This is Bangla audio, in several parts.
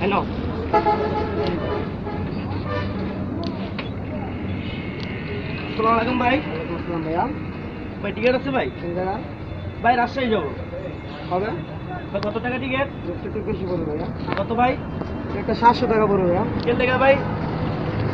হ্যালো আসসালামু আলাইকুম ভাই ভাইয়া ভাই টিকিট আছে ভাই ভাই রাজশাহী যাব। হবে? কত টাকা টিকিট একটু বেশি পড়বে ভাইয়া। কত ভাই একটা সাতশো টাকা পড়বে ভাইয়া। কেন টাকা ভাই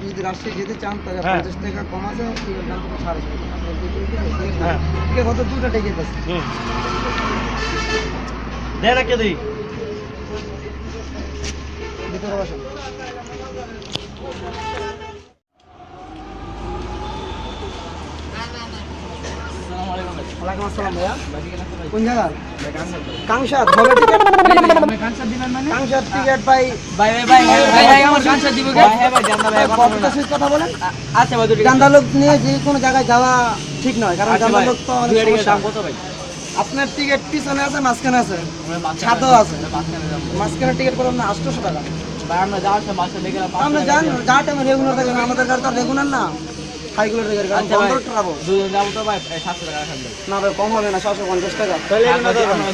আপনি যদি রাজশাহী যেতে চান তাহলে হ্যাঁ। পঞ্চাশ টাকা কম আছে সাড়ে ছশো আপনার দুটো টিকিট আছে, ঠিক আছে? হ্যাঁ। কত? দুটো টিকিট আছে। হুম। দেন কে দিই। ভিতরে বসেন। কোন টিকিট। কাংসার টিকিট ভাই ভাই ভাই ভাই ভাই হ্যাঁ কথা বলেন। আচ্ছা ভাই গান্দা লোক নিয়ে যে কোনো জায়গায় যাওয়া ঠিক নয় কারণ আচ্ছা গান্দা লোক তো। দাম কত ভাই? আপনার টিকিট পিছনে আছে মাঝখানে আছে। ছাদও আছে। মাঝখানে টিকিট করলাম না আটশোশো টাকা। আমরা যাওয়ার সময় আমরা জানি যা টাইমে রেগুলার থাকে আমাদের গাড়ি তো রেগুলার না। কারণ আচ্ছা ভাই দুজন যাব তো ভাই সাতশো টাকা রাখেন না ভাই কম হবে না সাতশো পঞ্চাশ টাকা।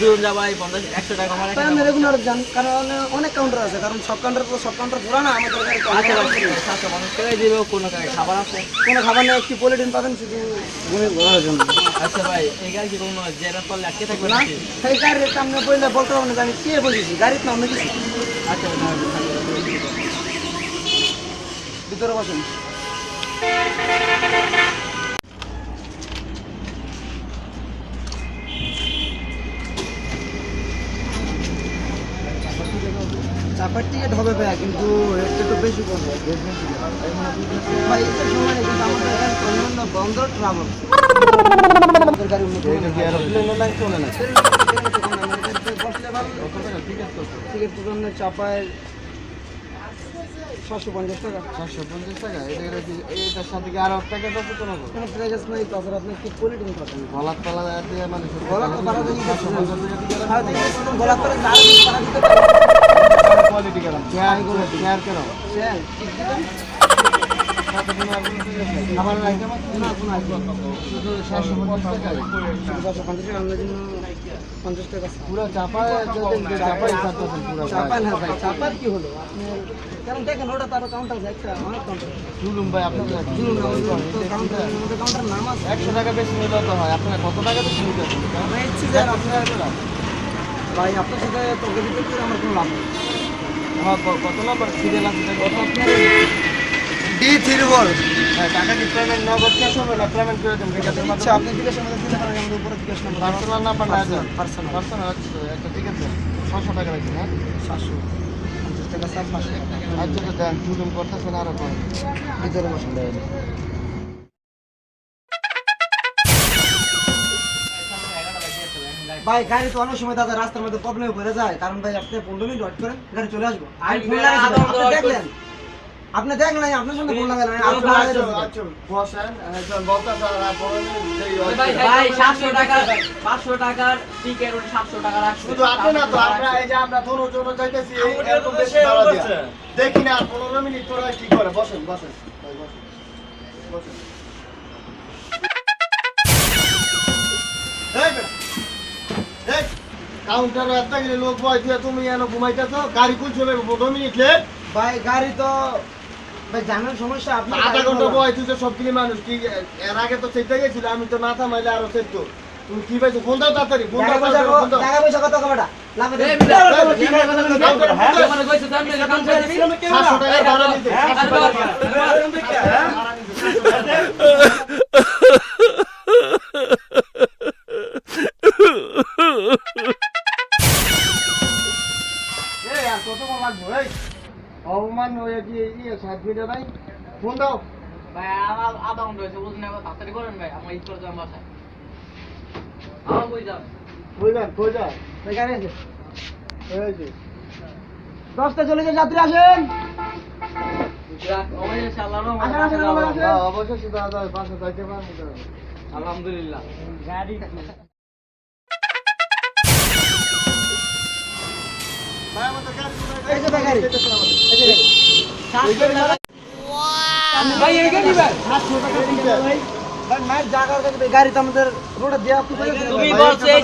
দুজন যাব ভাই পঞ্চাশ একশো টাকা কমালে রেগুলার যান কারণ অনেক কাউন্টার আছে কারণ সব কাউন্টার তো সব কাউন্টার ঘোরা না আমাদের আচ্ছা অনেক ভাই আছে। সাতশো পঞ্চাশ টাকাই দিবে কোনো খাবার আছে? কোনো খাবার নেই একটি পলিটিন পাবেন শুধু ঘুরে ঘোরার জন্য। আচ্ছা ভাই এই গাড়ি কি কোনো জেরা করলে আটকে থাকবে না সেই গাড়ির সামনে বললে বলতে পারব না জানি কে বসেছি গাড়ির নাম নাকি আচ্ছা ভিতরে বসেন। চাপার টিকিট হবে ভাইয়া কিন্তু রেটটা একটু বেশি পড়বে ভাই এটা সময় নেই কিন্তু আমাদের এখানে অন্যান্য ট্রাভেল টিকিট চাপায় সাতশো পঞ্চাশ টাকা। চারশো পঞ্চাশ টাকা? এটা এটার সাথে কি আরও টাকা আছে কোনো কোনো প্রাইস নাই তাছাড়া আপনি কি দিয়ে মানে দিয়ে পঞ্চাশ টাকা না কোয়ালিটি কেন চেয়ারগুলো চেয়ার কেন পারেন ঠিক দিবেন খাবার আইটেম না কোনো আসবে চারশো পঞ্চাশ টাকা। চারশো পঞ্চাশ টাকা। আমাদের জন্য পঞ্চাশ টাকা পুরো চাপায় চাপাই চাপাচ্ছেন পুরো ভাই চাপার কি হলো? আপনি কারণ দেখেন ওটা তারও কাউন্টার আছে একটা অনেক কাউন্টার জুলুম ভাই আপনাদের জুলুম না কাউন্টার কাউন্টার নাম আছে। একশো টাকা বেশি নিলে তো হয় আপনার কত টাকা বেশি নিতে ভাই আপনার সাথে বিতর্ক করে আমার কোনো লাভ নেই কত নম্বর সিরিয়াল আছে কত আপনার ডি থ্রি বল হ্যাঁ, টাকা কি পেমেন্ট নগদ হবে না পেমেন্ট করে আছে আচ্ছা আপনি দিতে পারেন। আমাদের উপরে জিজ্ঞেস নাম্বার পার্সোনাল না আছে পার্সোনাল পার্সোনাল আচ্ছা ঠিক আছে ছশো টাকা হ্যাঁ? সাতশো। পঞ্চাশ টাকা সাত পাঁচশো টাকা। আচ্ছা তো দেন জুলুম করতেছেন আরও কম ভিতরে বসেন ভাই গাড়ি তো অনেক সময় দাদা রাস্তার মধ্যে প্রবলেমে পড়ে যায় কারণ ভাই আপনি পনেরো মিনিট ওয়েট করেন গাড়ি চলে আসব। আমি ফোন ভাই, আপনি আপনি দেখলেন আপনার সঙ্গে ফোন লাগালেন আমি আপনার লাগাইছি। বসেন একজন বলতেছে আর বলেন ভাই সাতশো টাকা পাঁচশো টাকার টিকিট সাতশো টাকা রাখছে। শুধু আপনি না তো আমরা এই যে আমরা ধরো জন্য যাইতেছি এরকম বেশি ভাড়া দিয়া। দেখি না আর পনেরো মিনিট পরে কি করে বসেন বসেন। ভাই, বসেন। বসেন। এই বেটা, এই, কাউন্টারে একটা গেলে লোক বয় দিয়ে তুমি এনে ঘুমাইতেছো গাড়ি চলে পনেরো মিনিট লেট ভাই গাড়ি তো ভাই জানার সমস্যা আপনার আধা ঘণ্টা ভালো। বয় সব কিনে মানুষ কি এর আগে তো চেতে গেছিল আমি তো না থামাইলে আরও চেতো তুমি কি পাইছো ফোন দাও তাড়াতাড়ি ফোন দাও টাকা পয়সা তাড়াতাড়ি, ফোন দাও। টাকা পয়সা কত কমাটা অপমান হয়ে কি ইয়ে সাত মিনিট নাই ফোন দাও। ভাই আমার আধা ঘণ্টা হয়েছে বুঝুন না তাড়াতাড়ি করেন ভাই আমার করে যান বাসায়। আমার কই যান কই যান কই যান ভাই গাড়ি আছে। এই যে। দশটা চলে গেছে যাত্রী আসেন। অবশেষে। হ্যাঁ, অবশেষে দাদা বাসা যাইতে পারব আলহামদুলিল্লাহ। গাড়ি। ভাই, আমাদের গাড়ি ভাই আমাদের। রোডে দেওয়া। তুমি বলছো এই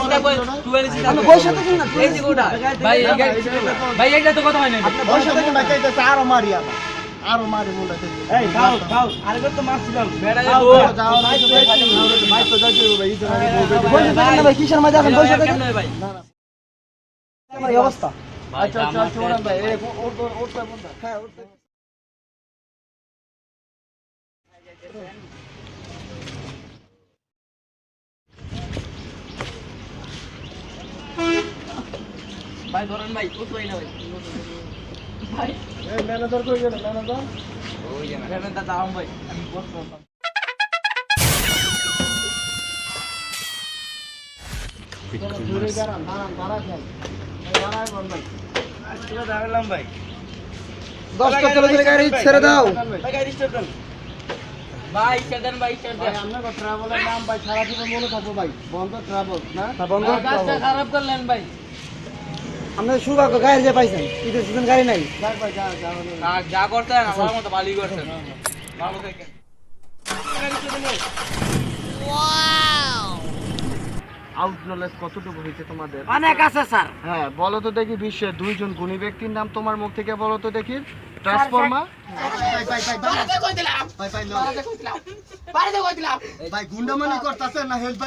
না। এই যে গোটা ভাই এই গাড়ি ভাই এইটা তো কথা হয় না আরও মারি আবার। আরও মারি এই আরেকবার তো মারছিলাম বেড়া যাও, তো তো না ভাই কিসের ভাই আমার অবস্থা। আচ্ছা, আচ্ছা, ওরান ভাই, এই, ও- ওর তো- ওর তো এমন না। হ্যাঁ উঠতে। ভাই ধরেন ভাই উঠবই না ভাই ভাই এই, ম্যানেজার কই গেল, ম্যানেজার? আমি ধরে দাঁড়ান, দাঁড়ান, দাঁড়ান ভাই। এই, দাঁড়ান বল ভাই। দশটা চলে গেলে গাড়ি ছেড়ে দাও। ভাই গাড়ি ভাই সেদেন। ভাই ভাই, ট্রাভেলের নাম ভাই সারা জীবন মনে থাকব ভাই। বন্ধ ট্রাভেলস না? বন্ধ কাজটা খারাপ করলেন ভাই। আপনাদের সৌভাগ্য গাড়ি যে পাইছেন ঈদের সিজন গাড়ি নাই। যা করতেন আমার মতো ভালোই ভালো থাকেন। আউট নলেজ কতটুকু হয়েছে তোমাদের? অনেক আছে স্যার। হ্যাঁ বলো তো দেখি বিশ্বের দুইজন গুণী ব্যক্তির নাম তোমার মুখ থেকে বলো তো দেখি। ট্রান্সফর্মার ভাই গুন্ডামানি করতেছে না হেল্প